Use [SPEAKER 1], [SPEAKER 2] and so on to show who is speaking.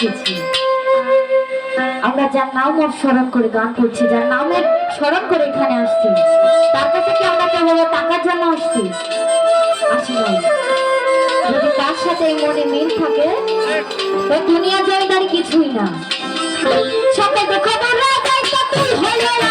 [SPEAKER 1] এসেছি আমরা যার নাম স্মরণ করে গান করছি, যার নামে স্মরণ করে এখানে আসছি, তার কাছে কি আমরা কেমন টাকার জন্য আসছি? আসি নাই। যদি তার সাথে মনে মিল থাকে, তো দুনিয়া জয়দারি কিছুই না। সকল দুঃখ তুই হলো না